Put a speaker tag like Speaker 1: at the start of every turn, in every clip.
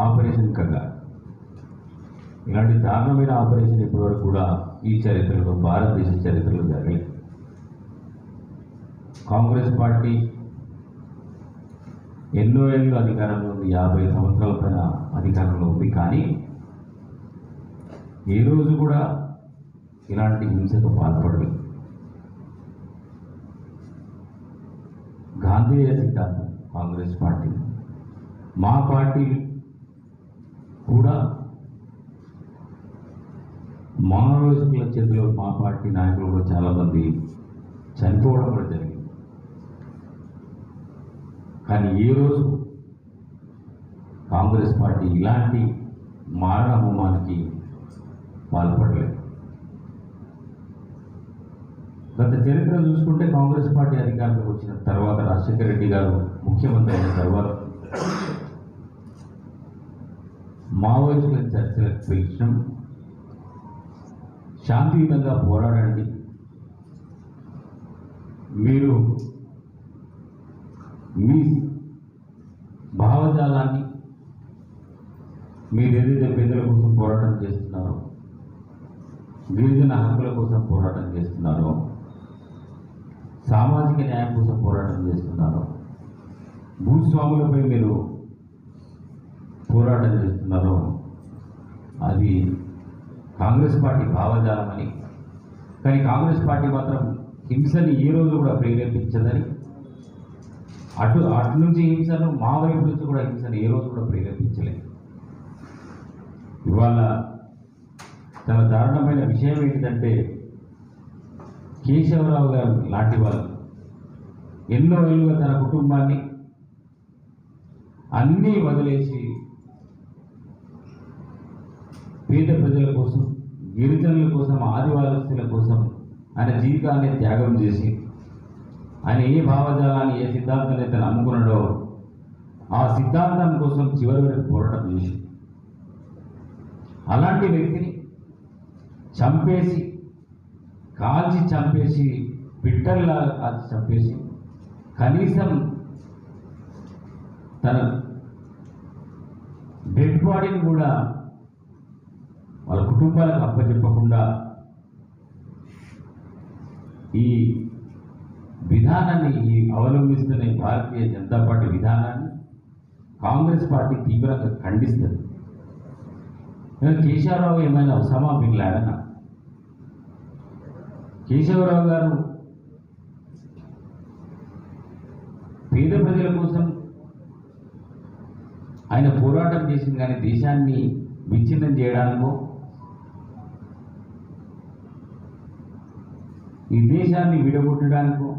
Speaker 1: Operation కగా. ఇలాంటి దారుణమైన operation ఇప్పటివరకు కూడా ఈ చరిత్రలో భారతదేశ చరిత్రలో జరగలేదు. కాంగ్రెస్ పార్టీ ఎన్నో ఏళ్ళు అధికారంలో ఉంది యాభై సంవత్సరాల పైన అధికారంలో ఉంది. కానీ ఏ రోజు కూడా ఇలాంటి హింసకు పాల్పడలేదు. గాంధీయ సిద్ధాంతం కాంగ్రెస్ పార్టీ. మా పార్టీ కూడా మానవకుల చేతిలో మా పార్టీ నాయకులు కూడా చాలామంది చనిపోవడం కూడా జరిగింది. కానీ ఈరోజు రోజు కాంగ్రెస్ పార్టీ ఇలాంటి మారణ హోమానికి పాల్పడలేదు. గత చరిత్ర చూసుకుంటే కాంగ్రెస్ పార్టీ అధికారంలోకి వచ్చిన తర్వాత రాజశేఖర రెడ్డి గారు ముఖ్యమంత్రి అయిన తర్వాత మావోయిస్టుల చర్చలకు పిలిచడం శాంతియుతంగా పోరాడండి. మీరు మీ భావజాలాన్ని మీరు ఏదైతే పేదల కోసం పోరాటం చేస్తున్నారో గిరిజన హక్కుల కోసం పోరాటం చేస్తున్నారో సామాజిక న్యాయం కోసం పోరాటం చేస్తున్నారో భూస్వాములపై మీరు పోరాటం చేస్తున్నారో అది కాంగ్రెస్ పార్టీ భావజాలమని కానీ కాంగ్రెస్ పార్టీ మాత్రం హింసని ఏ రోజు కూడా ప్రేరేపించదని. అటు అటు నుంచి హింసను మా వైపు నుంచి కూడా హింసను ఏ రోజు కూడా ప్రేరేపించలేదు. ఇవాళ చాలా దారుణమైన విషయం ఏంటంటే కేశవరావు గారు లాంటి వాళ్ళు ఎన్నో ఏళ్ళుగా తన కుటుంబాన్ని అన్నీ వదిలేసి పేద ప్రజల కోసం గిరిజనుల కోసం ఆదివాసుల కోసం ఆయన జీవితాన్ని త్యాగం చేసి ఆయన ఏ భావజాలాన్ని ఏ సిద్ధాంతాన్ని అయితే నమ్ముకున్నాడో ఆ సిద్ధాంతం కోసం చివరి వరకు పోరాటం చేసి అలాంటి వ్యక్తిని చంపేసి కాల్చి చంపేసి పిట్టల్లా కాల్చి చంపేసి కనీసం తన డెడ్ బాడీని కూడా వాళ్ళ కుటుంబాలకు అప్పచెప్పకుండా ఈ విధానాన్ని ఈ అవలంబిస్తున్న భారతీయ జనతా పార్టీ విధానాన్ని కాంగ్రెస్ పార్టీ తీవ్రంగా ఖండిస్తుంది. కేశవరావు ఏమైనా ఉసామా బిన్ లాడనా? కేశవరావు గారు పేద ప్రజల కోసం ఆయన పోరాటం చేసింది కానీ దేశాన్ని విచ్ఛిన్నం చేయడానికో ఈ దేశాన్ని విడగొట్టడానికో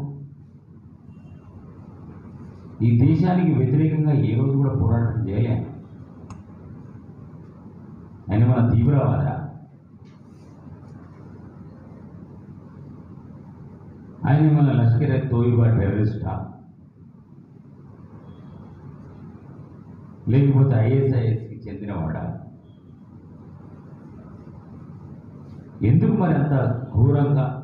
Speaker 1: ఈ దేశానికి వ్యతిరేకంగా ఏ రోజు కూడా పోరాటం చేయలే. ఆయన మన తీవ్రవాద? ఆయన మన లష్కర్ తోయిబా టెర్రరిస్టా? లేకపోతే ఐఎస్ఐఎస్కి చెందినవాడా? ఎందుకు మరి అంత ఘోరంగా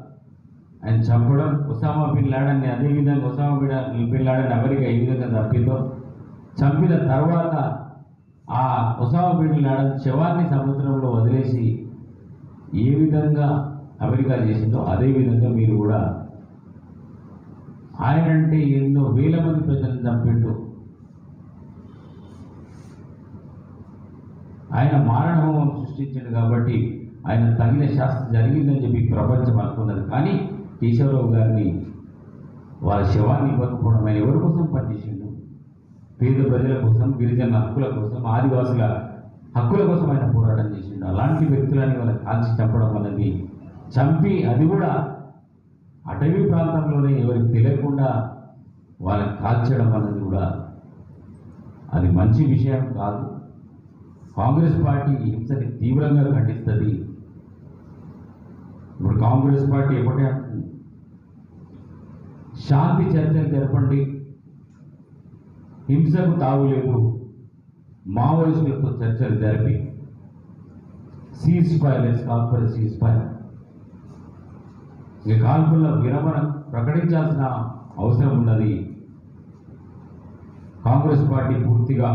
Speaker 1: ఆయన చంపడం ఒసామా బిన్ లాడన్ని అదే విధంగా Osama bin bin Laden America ఏ విధంగా చంపిందో చంపిన తర్వాత ఆ ఒసామా బిన్ లాడన్ శవాన్ని సముద్రంలో వదిలేసి ఏ విధంగా అమెరికా చేసిందో అదే విధంగా మీరు కూడా ఆయన అంటే ఎన్నో వేల మంది ప్రజలను చంపిండు. ఆయన మారణ హోమం సృష్టించాడు కాబట్టి ఆయన తగిన శాస్త్రం జరిగిందని చెప్పి ప్రపంచం అనుకున్నది. కానీ కేశవరావు గారిని వాళ్ళ శవాన్ని ఇవ్వకపోవడం ఆయన ఎవరి కోసం పనిచేసిండు? పేద ప్రజల కోసం గిరిజన హక్కుల కోసం ఆదివాసుల హక్కుల కోసం ఆయన పోరాటం చేసిండు. అలాంటి వ్యక్తులని వాళ్ళని కాల్చి చంపడం అన్నది చంపి అది కూడా అటవీ ప్రాంతంలోనే ఎవరికి తెలియకుండా వాళ్ళని కాల్చడం అన్నది కూడా అది మంచి విషయం కాదు. కాంగ్రెస్ పార్టీ హింసని తీవ్రంగా ఖండిస్తుంది. ఇప్పుడు కాంగ్రెస్ పార్టీ ఒకటే అంటుంది? శాంతి చర్చలు జరపండి. హింసకు తావులేదు మావోయిస్టులతో చర్చలు జరిపి. సీజ్ ఫైర్ లెస్ కాల్పర్ సీజ్ ఫైర్ ఈ కాల్పుల విరమణ ప్రకటించాల్సిన అవసరం ఉన్నది. కాంగ్రెస్ పార్టీ పూర్తిగా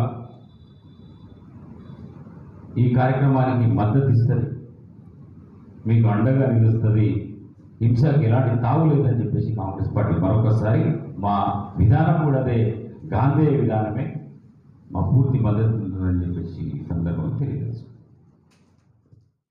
Speaker 1: ఈ కార్యక్రమానికి మద్దతు ఇస్తుంది. మీకు అండగా నిలుస్తుంది హింసకు ఎలాంటి తావు లేదని చెప్పేసి కాంగ్రెస్ పార్టీ మరొకసారి మా విధానం కూడా అదే. గాంధీ విధానమే మా పూర్తి మద్దతు ఉంటుందని చెప్పేసి